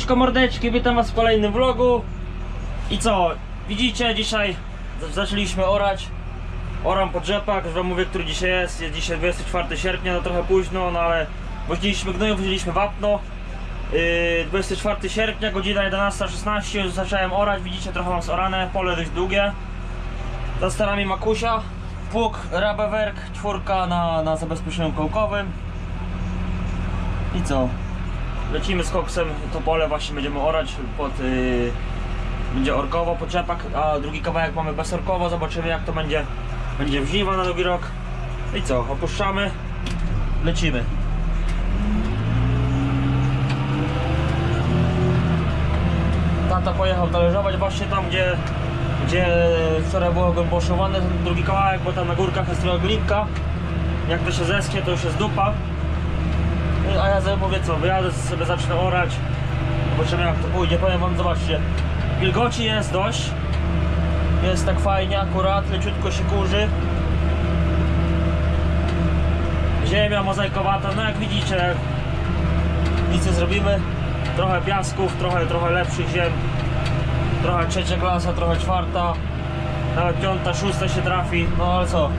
Siemaneczko mordeczki, witam was w kolejnym vlogu. I co, widzicie dzisiaj zaczęliśmy orać. Oram po drzepach, już wam mówię który dzisiaj jest, jest dzisiaj 24 sierpnia, no trochę późno, no ale woźniliśmy gnoju, woźniliśmy wapno. Yy, 24 sierpnia, godzina 11.16, już zacząłem orać, widzicie trochę mam zorane, pole dość długie. Za starami Makusia, pług Rabewerk, czwórka na, na zabezpieczeniu kołkowym. I co? Lecimy z koksem, to pole właśnie będziemy orać pod... Yy, będzie orkowo po czepach, a drugi kawałek mamy bezorkowo, zobaczymy jak to będzie będzie w żniwa na drugi rok. I co, opuszczamy, lecimy. Tata pojechał talerzować właśnie tam, gdzie, gdzie wczoraj było głęboszowane ten drugi kawałek, bo tam na górkach jest trochę glinka. Jak to się zeschnie, to już jest dupa. A ja sobie mówię co, wyjadę sobie zacznę orać. Zobaczymy jak to pójdzie. Powiem wam, zobaczcie. Wilgoci jest dość. Jest tak fajnie, akurat, leciutko się kurzy. Ziemia mozaikowata, no jak widzicie, nic nie zrobimy. Trochę piasków, trochę, trochę lepszych ziem. Trochę trzecia klasa, trochę czwarta. Nawet piąta, szósta się trafi. No ale co,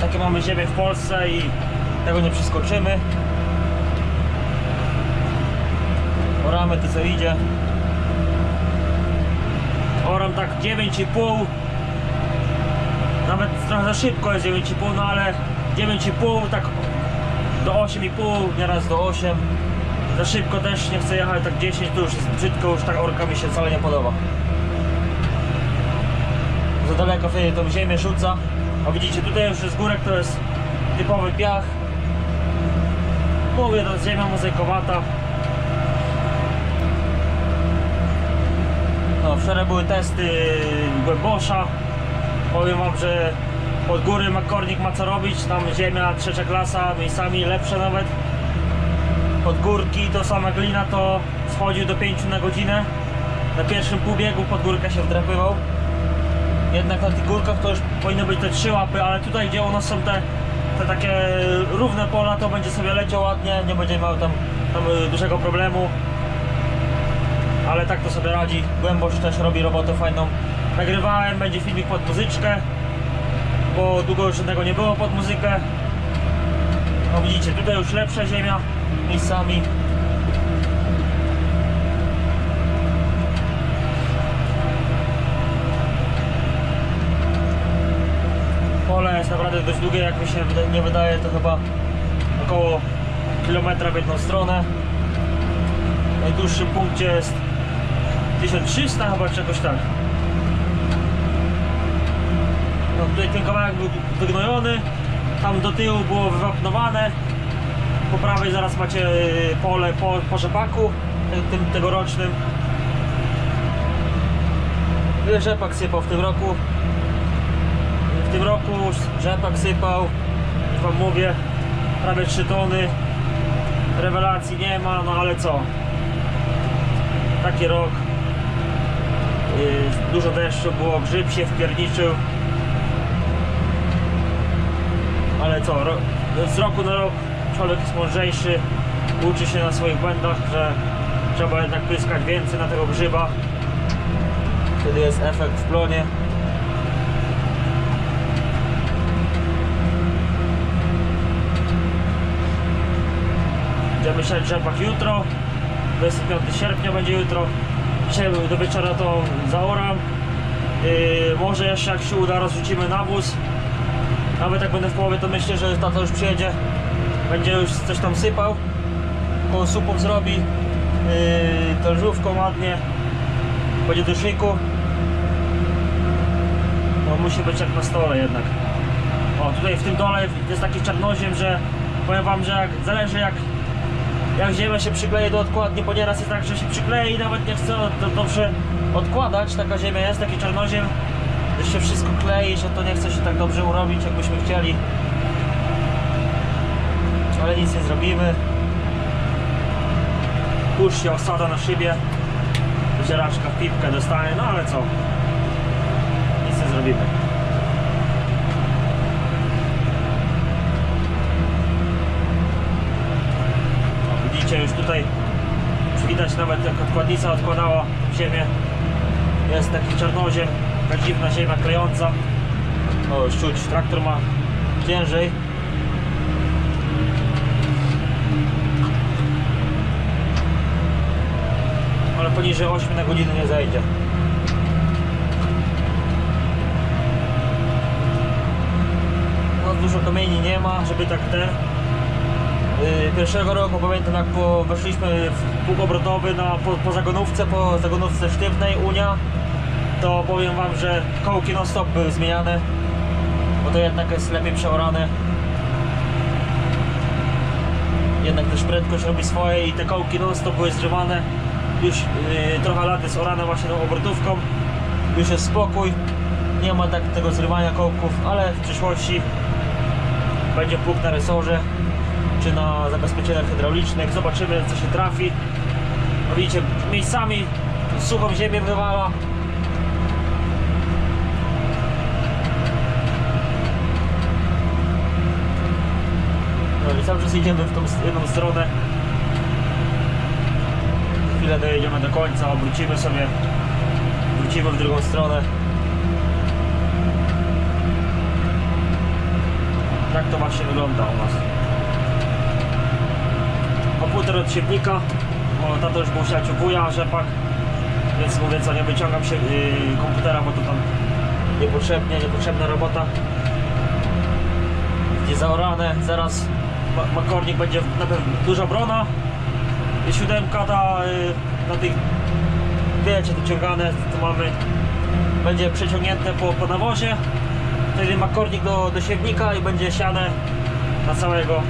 takie mamy ziemię w Polsce i tego nie przeskoczymy. Oramy to co idzie. Oram tak 9,5 Nawet trochę za szybko jest 9,5 no ale 9,5 tak do 8,5 nieraz do 8 Za szybko też nie chcę jechać tak 10 to już jest brzydko już tak orka mi się wcale nie podoba. Za daleko wtedy tą ziemię rzuca. A widzicie tutaj już z górek to jest typowy piach. Mówię to jest ziemia mozaikowata No, wczoraj były testy głębosza. Powiem wam, że pod góry ma kornik ma co robić. Tam ziemia trzecia klasa, miejscami lepsze nawet. Pod górki to sama glina to schodził do 5 na godzinę. Na pierwszym półbiegu pod górkę się wdrapywał. Jednak na tych górkach to już powinny być te trzy łapy, ale tutaj gdzie u nas są te, te takie równe pola, to będzie sobie leciał ładnie, nie będzie miał tam, tam y, dużego problemu ale tak to sobie radzi. Głębosz też robi robotę fajną. Nagrywałem, będzie filmik pod muzyczkę, bo długo już żadnego nie było pod muzykę. No widzicie, tutaj już lepsza ziemia miejscami. Pole jest naprawdę dość długie, jak mi się nie wydaje, to chyba około kilometra w jedną stronę. W najdłuższym punkcie jest 1300 chyba czegoś tak. No tutaj ten kawałek był wygnojony, tam do tyłu było wywapnowane. Po prawej zaraz macie y, pole po, po rzepaku, tym, tym tegorocznym. Tyle rzepak sypał w tym roku. W tym roku rzepak sypał, już wam mówię, prawie 3 tony. Rewelacji nie ma, no ale co? Taki rok. Yy, dużo deszczu było, grzyb się wpierniczył. Ale co, z roku na rok człowiek jest mądrzejszy, uczy się na swoich błędach, że trzeba jednak pyskać więcej na tego grzyba. Wtedy jest efekt w plonie. Będziemy siać rzepak jutro. 25 sierpnia będzie jutro. Dzisiaj do wieczora to zaoram. Yy, może jeszcze jak się uda rozrzucimy nawóz. Nawet jak będę w połowie to myślę, że tata już przyjedzie. Będzie już coś tam sypał. Koło supów zrobi. Yy, talerzówką ładnie. Będzie do szyku. No musi być jak na stole jednak. O tutaj w tym dole jest taki czarnoziem, że powiem wam, że jak, zależy jak jak ziemia się przykleje do odkładni, bo nieraz jest tak, że się przyklei i nawet nie chce dobrze odkładać, taka ziemia jest, taki czarnoziem, że się wszystko klei, że to nie chce się tak dobrze urobić, jakbyśmy chcieli. Ale nic nie zrobimy. Kurz się osada na szybie, wyzieraczka w pipkę dostanie, no ale co? Nic nie zrobimy. Widzicie już tutaj widać nawet jak odkładnica odkładała ziemię. Jest taki czarnoziem, dziwna ziemia klejąca. O, już czuć, traktor ma ciężej. Ale poniżej 8 na godzinę nie zejdzie. No dużo kamieni nie ma, żeby tak ten. Yy, Pierwszego roku pamiętam jak po, weszliśmy w pług obrotowy na, po, po zagonówce, po zagonówce sztywnej Unia to powiem wam, że kołki non stop były zmieniane bo to jednak jest lepiej przeorane. Jednak też prędkość robi swoje i te kołki non stop były zrywane. Już yy, trochę lat jest orane właśnie tą obrotówką. Już jest spokój. Nie ma tak tego zrywania kołków ale w przyszłości będzie pług na resorze czy na zabezpieczeniach hydraulicznych zobaczymy co się trafi no widzicie miejscami suchą ziemię wywala No i cały czas idziemy w tą jedną stronę. Chwilę dojedziemy do końca, obrócimy sobie, wrócimy w drugą stronę. Tak to właśnie wygląda u nas. Komputer od siewnika, bo tato już był siać wuja, rzepak, więc mówię co, nie wyciągam się yy, komputera, bo to tam niepotrzebnie, niepotrzebna robota. Będzie zaorane, zaraz ma- makornik będzie na pewno duża brona i siódemka ta y, na tych wiecie dociągane to mamy. Będzie przeciągnięte po, po nawozie. Wtedy makornik do, do siewnika i będzie siane na całego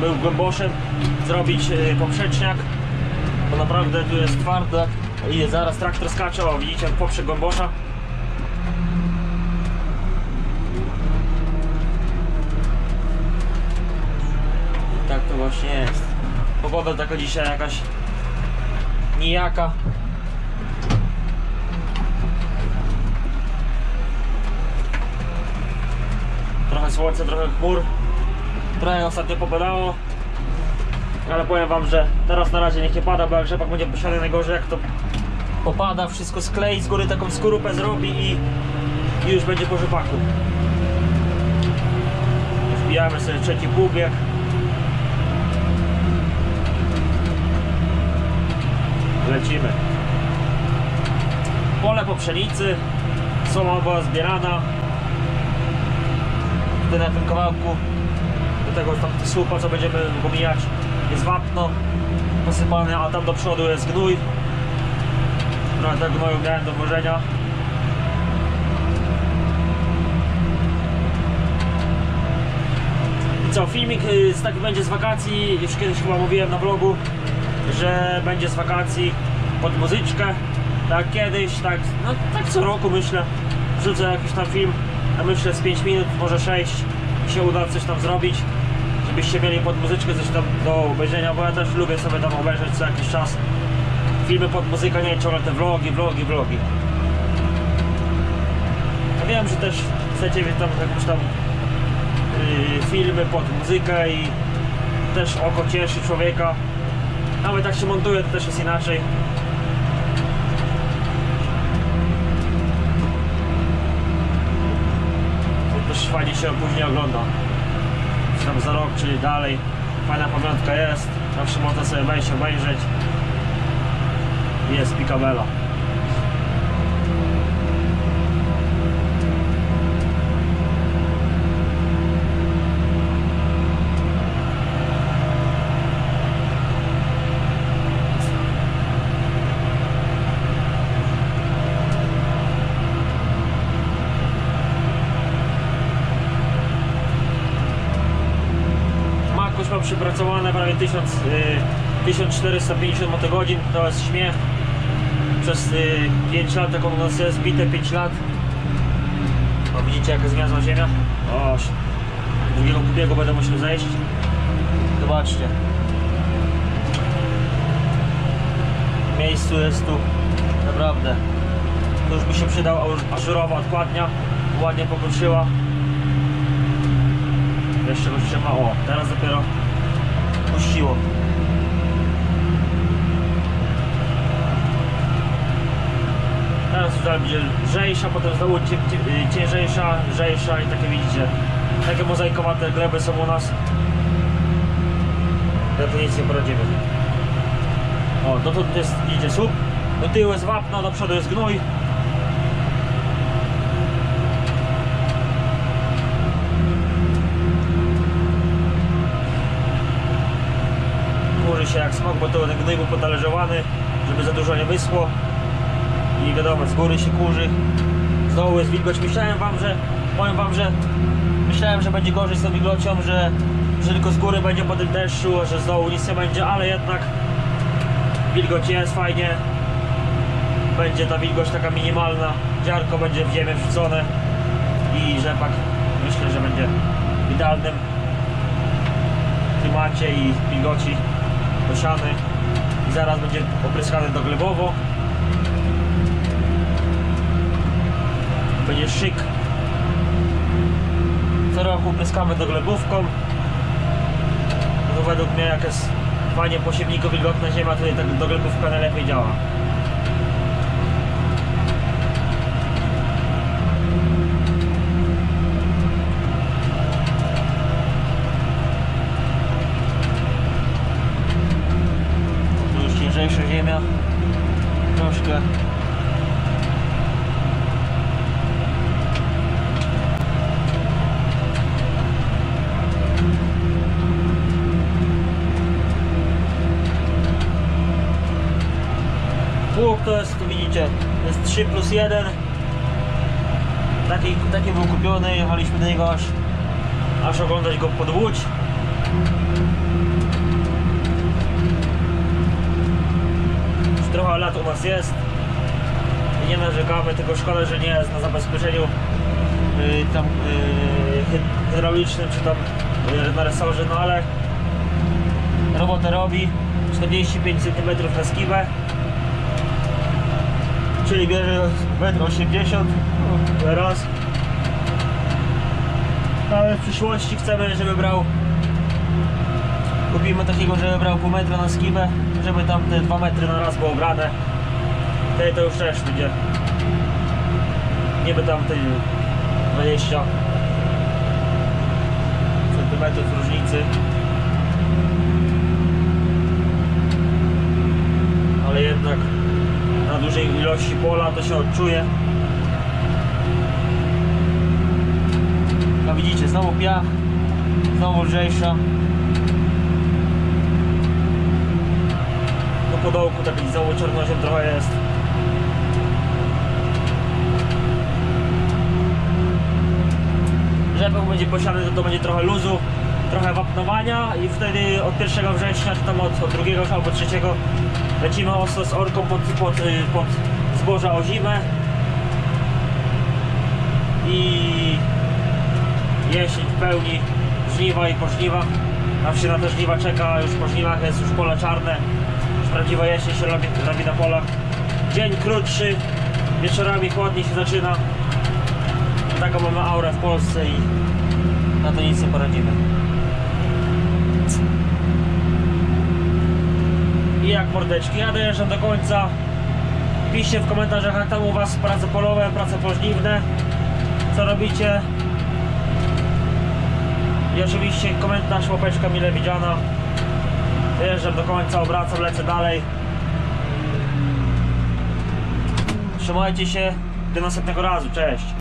był głęboszem zrobić y, poprzeczniak bo naprawdę tu jest twarde i zaraz traktor skacze, o widzicie poprzek głębosza. I tak to właśnie jest. Pogoda taka dzisiaj jakaś nijaka. Trochę słońca, trochę chmur trochę ostatnio popadało ale powiem wam, że teraz na razie niech nie pada, bo jak rzepak będzie posiany najgorzej jak to popada, wszystko sklei z góry taką skorupę zrobi i, i już będzie po rzepaku. Wbijamy sobie trzeci półbieg. Lecimy. Pole po pszenicy, słoma była zbierana. Tutaj na tym kawałku do tego tam słupa, co będziemy go mijać, jest wapno posypane, a tam do przodu jest gnój. Trochę tego gnoju miałem do włożenia. I co, filmik y, z, taki będzie z wakacji, już kiedyś chyba mówiłem na vlogu, że będzie z wakacji pod muzyczkę, tak kiedyś, tak, no, tak co roku myślę, wrzucę jakiś tam film, a myślę z 5 minut, może 6, się uda coś tam zrobić, żebyście mieli pod muzyczkę coś tam do obejrzenia, bo ja też lubię sobie tam obejrzeć co jakiś czas filmy pod muzykę, nie ciągle te vlogi, vlogi, vlogi. Ja wiem, że też chcecie mieć tam jakieś tam yy, filmy pod muzykę i też oko cieszy człowieka. Nawet jak się montuje, to też jest inaczej. To też fajnie się później ogląda. Tam za rok, czy dalej. Fajna pamiątka jest. Zawsze można sobie wejść, obejrzeć. Jest Picabella. Przypracowane prawie 1000, y, 1450 motogodzin, to jest śmiech. Przez y, 5 lat, jak on u nas jest, bite 5 lat. O, widzicie jaka zgniazła ziemia? O, drugiego kubiegu będę musiał zejść. Zobaczcie. Miejscu jest tu naprawdę To już by się przydał aż- ażurowa odkładnia. Ładnie pokruszyła. Jeszcze go trzyma. O, teraz dopiero puściło. Teraz już będzie lżejsza, potem znowu ciężejsza, lżejsza i takie widzicie. Takie mozaikowate gleby są u nas. Ja tu nic nie poradzimy. O, tu jest, idzie słup, do tyłu jest wapno, do przodu jest gnój. Kurzy się jak smok, bo to gnój był podależowany, żeby za dużo nie wyschło. I wiadomo, z góry się kurzy. Z dołu jest wilgoć. Myślałem wam, że, powiem wam, że myślałem, że będzie gorzej z tą wilgocią, że, że tylko z góry będzie po tym deszczu, że z dołu nic nie będzie, ale jednak wilgoć jest fajnie. Będzie ta wilgoć taka minimalna. Ziarko będzie w ziemię wrzucone i rzepak myślę, że będzie w idealnym klimacie i wilgoci posiany i zaraz będzie opryskany doglebowo. Będzie szyk. Co roku pryskamy doglebówką. No to według mnie jak jest fajnie po wilgotna ziemia, tutaj ta doglebówka najlepiej działa. Tu już ciężejsza ziemia. Troszkę. Pług to jest, tu widzicie, to jest 3 plus 1. Taki, taki był kupiony, jechaliśmy do niego aż, aż oglądać go pod Łódź. Już trochę lat u nas jest. Nie narzekamy, tylko szkoda, że nie jest na zabezpieczeniu yy, tam yy, hy- hydraulicznym czy tam yy, na resorze, no ale robotę robi 45 cm na skibę czyli bierze 1,80 m no, raz. Ale w przyszłości chcemy, żeby brał kupimy takiego, żeby brał pół metra na skibę żeby tam te 2 metry na raz było brane. Wtedy to już też będzie niby tam te 20 centymetrów różnicy. Ale jednak na dużej ilości pola to się odczuje. No widzicie, znowu piach, znowu lżejsza. No po dołku taki znowu czarnoziem trochę jest. Rzepak będzie posiany, to, to będzie trochę luzu, trochę wapnowania i wtedy od 1 września, czy tam od, od 2 albo 3 lecimy ostro z orką pod, pod, y, pod zboża o zimę i jesień w pełni, żniwa i po żniwach. Tam się na te żniwa czeka, już po żniwach jest już pole czarne, już prawdziwa jesień się robi, robi na polach. Dzień krótszy, wieczorami chłodniej się zaczyna. Taką mamy aurę w Polsce i na to nic nie poradzimy. Jak mordeczki, ja dojeżdżam do końca. Piszcie w komentarzach jak tam u was prace polowe, prace pożniwne. Co robicie? I oczywiście komentarz, łapeczka mile widziana. Dojeżdżam do końca, obracam, lecę dalej. Trzymajcie się. Do następnego razu. Cześć.